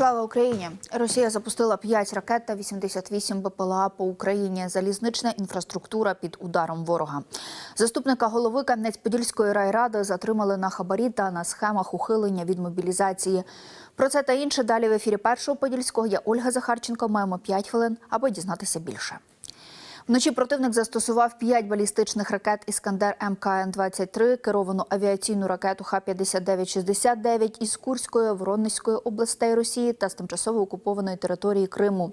Слава Україні! Росія запустила 5 ракет та 88 БПЛА по Україні. Залізнична інфраструктура під ударом ворога. Заступника голови Кам'янець-Подільської райради затримали на хабарі та на схемах ухилення від мобілізації. Про це та інше далі в ефірі першого подільського. Я Ольга Захарченко. Маємо 5 хвилин, аби дізнатися більше. Вночі противник застосував 5 балістичних ракет Іскандер МКН-23, керовану авіаційну ракету Х-59-69 із Курської, Воронезької областей Росії та з тимчасово окупованої території Криму.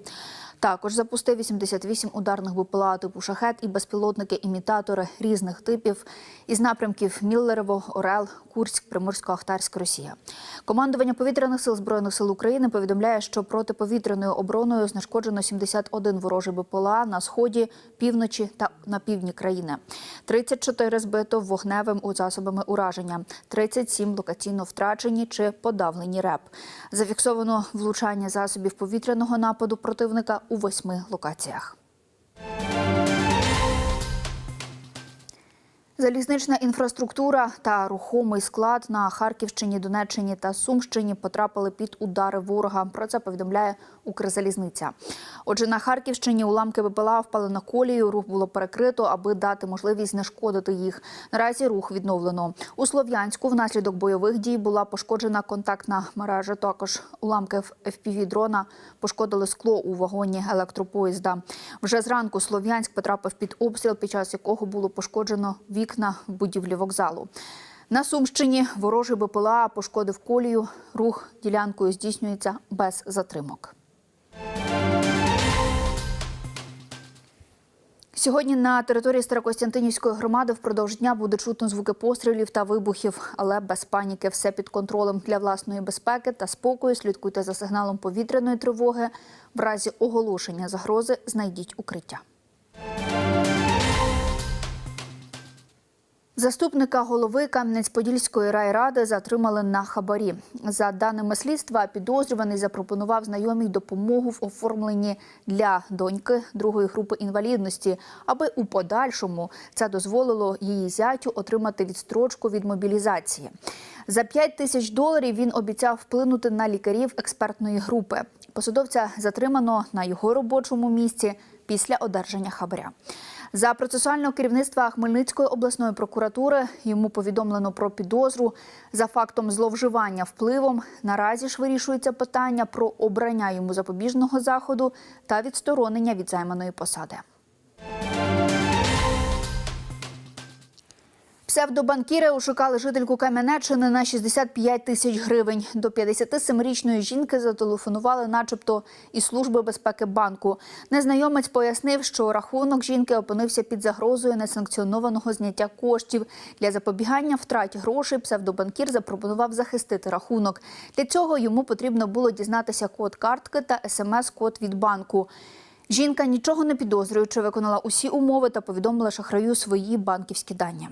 Також запустив 88 ударних БПЛА типу «Шахет» і безпілотники-імітатори різних типів із напрямків Міллерево, Орел, Курськ, Приморсько-Ахтарськ, Росія. Командування повітряних сил збройних сил України повідомляє, що протиповітряною обороною знешкоджено 71 ворожий БПЛА на сході, півночі та на півдні країни. 34 збито вогневим у засобами ураження, 37 локаційно втрачені чи подавлені РЕП. Зафіксовано влучання засобів повітряного нападу противника у восьми локаціях. Залізнична інфраструктура та рухомий склад на Харківщині, Донеччині та Сумщині потрапили під удари ворога. Про це повідомляє Укрзалізниця. Отже, на Харківщині уламки БПЛА впали на колію. Рух було перекрито, аби дати можливість знешкодити їх. Наразі рух відновлено. У Слов'янську внаслідок бойових дій була пошкоджена контактна мережа. Також уламки fpv дрона пошкодили скло у вагоні електропоїзда. Вже зранку Слов'янськ потрапив під обстріл, під час якого було пошкоджено вікна в будівлі вокзалу. На Сумщині ворожий БПЛА пошкодив колію. Рух ділянкою здійснюється без затримок. Сьогодні на території Старокостянтинівської громади впродовж дня буде чутно звуки пострілів та вибухів, але без паніки. Все під контролем для власної безпеки та спокою. Слідкуйте за сигналом повітряної тривоги. В разі оголошення загрози знайдіть укриття. Заступника голови Кам'янець-Подільської райради затримали на хабарі. За даними слідства, підозрюваний запропонував знайомій допомогу в оформленні для доньки другої групи інвалідності, аби у подальшому це дозволило її зятю отримати відстрочку від мобілізації. За 5 тисяч доларів він обіцяв вплинути на лікарів експертної групи. Посадовця затримано на його робочому місці після одержання хабаря. За процесуального керівництва Хмельницької обласної прокуратури йому повідомлено про підозру за фактом зловживання впливом. Наразі ж вирішується питання про обрання йому запобіжного заходу та відсторонення від займаної посади. Псевдобанкіри ошукали жительку Кам'янеччини на 65 тисяч гривень. До 57-річної жінки зателефонували, начебто, із служби безпеки банку. Незнайомець пояснив, що рахунок жінки опинився під загрозою несанкціонованого зняття коштів. Для запобігання втраті грошей псевдобанкір запропонував захистити рахунок. Для цього йому потрібно було дізнатися код картки та смс-код від банку. Жінка, нічого не підозрюючи, виконала усі умови та повідомила шахраю свої банківські дані.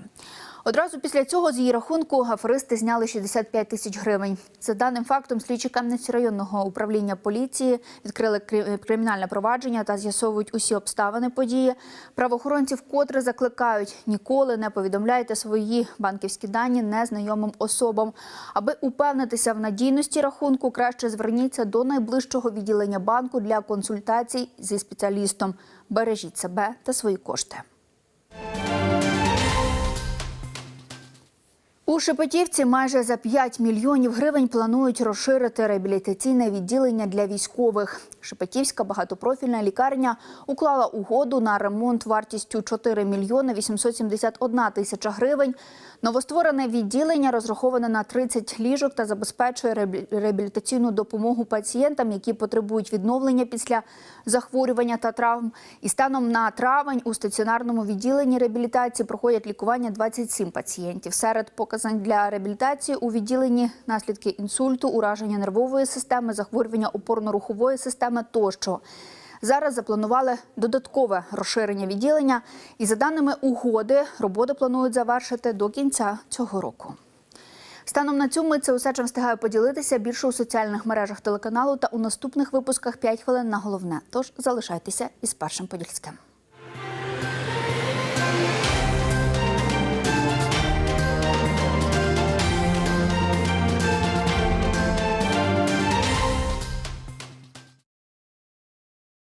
Одразу після цього з її рахунку аферисти зняли 65 тисяч гривень. За даним фактом, слідчі Кам'янець районного управління поліції відкрили кримінальне провадження та з'ясовують усі обставини події. Правоохоронці вкотре закликають ніколи не повідомляйте свої банківські дані незнайомим особам. Аби упевнитися в надійності рахунку, краще зверніться до найближчого відділення банку для консультацій зі спеціалістом. Бережіть себе та свої кошти. У Шепетівці майже за 5 мільйонів гривень планують розширити реабілітаційне відділення для військових. Шепетівська багатопрофільна лікарня уклала угоду на ремонт вартістю 4 мільйони 871 тисяча гривень. Новостворене відділення розраховане на 30 ліжок та забезпечує реабілітаційну допомогу пацієнтам, які потребують відновлення після захворювання та травм. І станом на травень у стаціонарному відділенні реабілітації проходять лікування 27 пацієнтів. Серед показань для реабілітації у відділенні наслідки інсульту, ураження нервової системи, захворювання опорно-рухової системи тощо. Зараз запланували додаткове розширення відділення, і за даними угоди, роботи планують завершити до кінця цього року. Станом на цю мить це усе чим встигаю поділитися більше у соціальних мережах телеканалу та у наступних випусках 5 хвилин на головне. Тож залишайтеся із першим подільським.